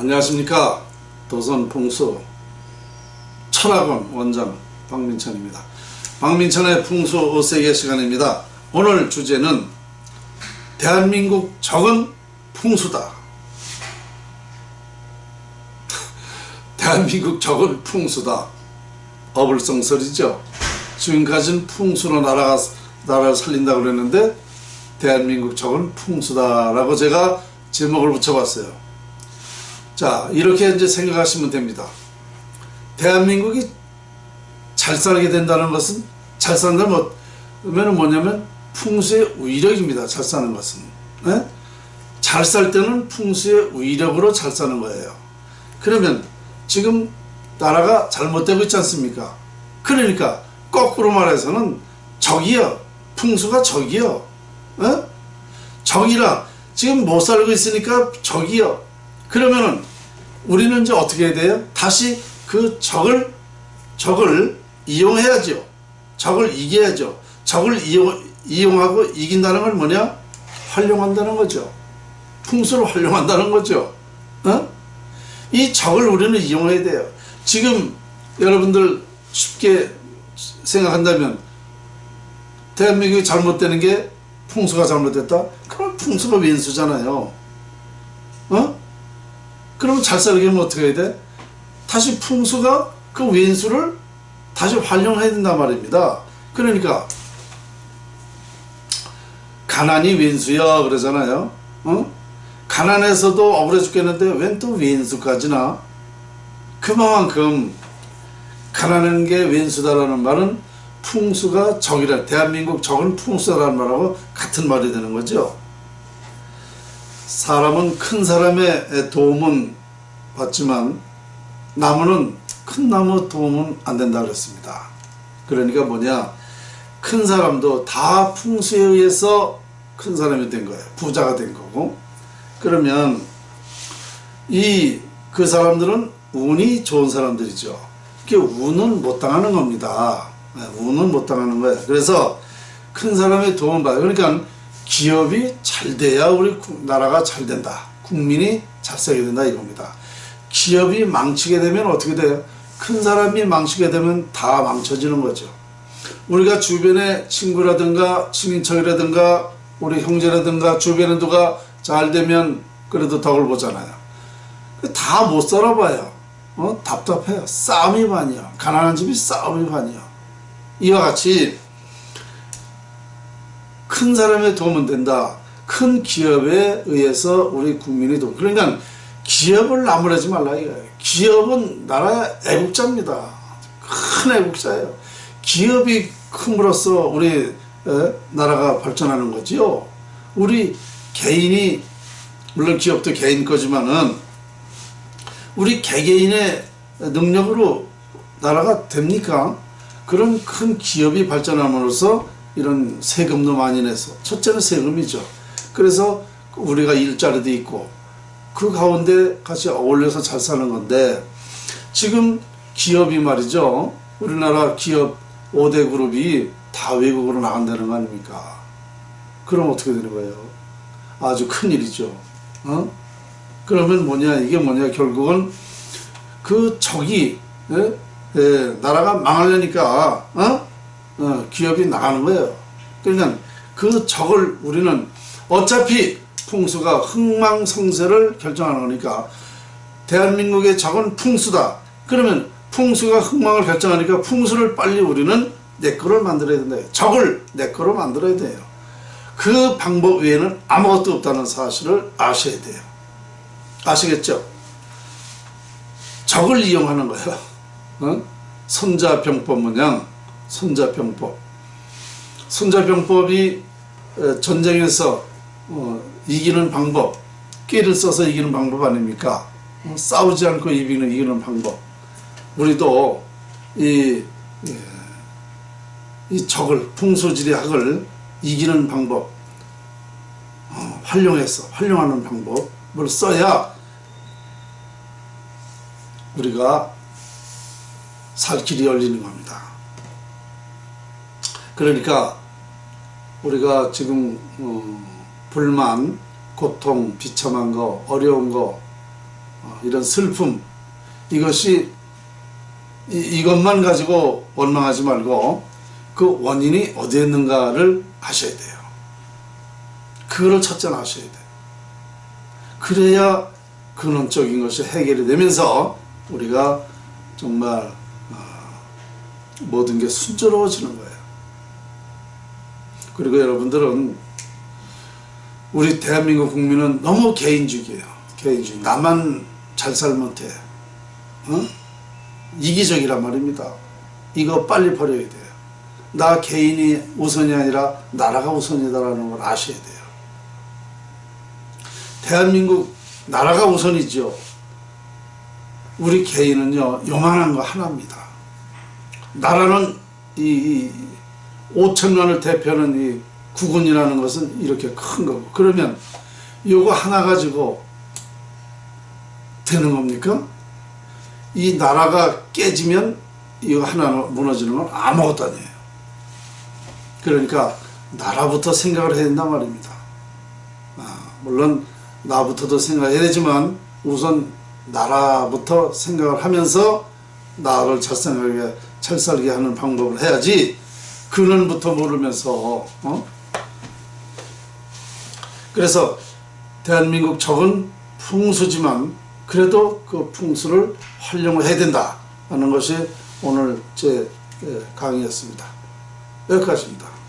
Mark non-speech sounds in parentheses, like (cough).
안녕하십니까. 도선풍수 철학원 원장 박민천입니다. 박민천의 풍수 5세계 시간입니다. 오늘 주제는 대한민국 적은 풍수다. (laughs) 대한민국 적은 풍수다. 어불성설이죠. 지금까지는 풍수로 나라가 나라를 살린다고 그랬는데 대한민국 적은 풍수다라고 제가 제목을 붙여봤어요. 자, 이렇게 이제 생각하시면 됩니다. 대한민국이 잘 살게 된다는 것은 잘 산다면 뭐, 뭐냐면 풍수의 위력입니다. 잘 사는 것은. 네? 잘살 때는 풍수의 위력으로 잘 사는 거예요. 그러면 지금 나라가 잘못되고 있지 않습니까? 그러니까 거꾸로 말해서는 적이요. 풍수가 적이요. 어? 적이라 지금 못 살고 있으니까 적이요. 그러면은 우리는 이제 어떻게 해야 돼요? 다시 그 적을 적을 이용해야죠. 적을 이겨야죠. 적을 이용, 이용하고 이긴다는 건 뭐냐? 활용한다는 거죠. 풍수를 활용한다는 거죠. 어? 이 적을 우리는 이용해야 돼요. 지금 여러분들 쉽게 생각한다면 대한민국이 잘못되는 게 풍수가 잘못됐다? 그럼 풍수가 왼수잖아요. 어? 그럼 잘 살게 하면 어떻게 해야 돼? 다시 풍수가 그 왼수를 다시 활용해야 된단 말입니다. 그러니까 가난이 왼수야 그러잖아요. 어? 가난해서도 억울해 죽겠는데 웬 또 왼수까지나? 그만큼 가난한 게 왼수다라는 말은 풍수가 적이라 대한민국 적은 풍수라는 말하고 같은 말이 되는 거죠. 사람은 큰 사람의 도움은 받지만 나무는 큰 나무 도움은 안 된다 그랬습니다. 그러니까 뭐냐 큰 사람도 다 풍수에 의해서 큰 사람이 된 거예요. 부자가 된 거고 그러면 이 그 사람들은 운이 좋은 사람들이죠. 그 운은 못 당하는 겁니다. 네, 운은 못 당하는 거예요. 그래서 큰 사람의 도움을 받아요. 그러니까 기업이 잘 돼야 우리 나라가 잘 된다. 국민이 잘 살게 된다 이겁니다. 기업이 망치게 되면 어떻게 돼요? 큰 사람이 망치게 되면 다 망쳐지는 거죠. 우리가 주변에 친구라든가 친인척이라든가 우리 형제라든가 주변에 누가 잘 되면 그래도 덕을 보잖아요. 다 못 살아봐요. 어? 답답해요. 싸움이 많이요. 가난한 집이 싸움이 많이요. 이와 같이 큰 사람의 도움은 된다. 큰 기업에 의해서 우리 국민이 도 그러니까 기업을 나무라지 말라 이거예요. 기업은 나라의 애국자입니다. 큰 애국자예요. 기업이 큼으로써 우리 에, 나라가 발전하는 거지요. 우리 개인이 물론 기업도 개인 거지만은 우리 개개인의 능력으로 나라가 됩니까? 그런 큰 기업이 발전함으로써 이런 세금도 많이 내서 첫째는 세금이죠. 그래서 우리가 일자리도 있고 그 가운데 같이 어울려서 잘 사는 건데 지금 기업이 말이죠. 우리나라 기업 5대 그룹이 다 외국으로 나간다는 거 아닙니까? 그럼 어떻게 되는 거예요? 아주 큰 일이죠. 어? 그러면 뭐냐 이게 뭐냐 결국은 그 적이 예? 예, 나라가 망하려니까 어? 어, 기업이 나가는 거예요. 그러니까 그 적을 우리는 어차피 풍수가 흥망성쇠를 결정하는 거니까 대한민국의 적은 풍수다. 그러면 풍수가 흥망을 결정하니까 풍수를 빨리 우리는 내 거를 만들어야 된다. 적을 내 거로 만들어야 돼요. 그 방법 외에는 아무것도 없다는 사실을 아셔야 돼요. 아시겠죠? 적을 이용하는 거예요. 어? 손자병법 모양 손자병법. 손자병법이 어, 전쟁에서 어, 이기는 방법, 끼를 써서 이기는 방법 아닙니까? 어, 싸우지 않고 이기는 이기는 방법. 우리도 이, 예, 이 적을 풍수지리학을 이기는 방법, 어, 활용해서 활용하는 방법을 써야 우리가 살 길이 열리는 겁니다. 그러니까 우리가 지금 어, 불만, 고통, 비참한 거, 어려운 거 어, 이런 슬픔 이것이 이, 이것만 가지고 원망하지 말고 그 원인이 어디에 있는가를 아셔야 돼요. 그거를 아셔야 돼요. 그래야 근원적인 것이 해결이 되면서 우리가 정말 어, 모든 게 순조로워지는 거예요. 그리고 여러분들은 우리 대한민국 국민은 너무 개인주의예요. 개인주의. 나만 잘 살면 돼. 어? 이기적이란 말입니다. 이거 빨리 버려야 돼요. 나 개인이 우선이 아니라 나라가 우선이다라는 걸 아셔야 돼요. 대한민국 나라가 우선이죠. 우리 개인은요 요만한 거 하나입니다. 나라는 이, 이 5천만을 대표하는 이 국군이라는 것은 이렇게 큰 거고 그러면 이거 하나 가지고 되는 겁니까? 이 나라가 깨지면 이거 하나 무너지는 건 아무것도 아니에요. 그러니까 나라부터 생각을 해야 된단 말입니다. 아, 물론 나부터도 생각해야 되지만 우선 나라부터 생각을 하면서 나를 잘 생각하게 잘 살게 하는 방법을 해야지 근원부터 모르면서 어? 그래서 대한민국 적은 풍수지만 그래도 그 풍수를 활용해야 된다 하는 것이 오늘 제 예, 강의였습니다. 여기까지입니다.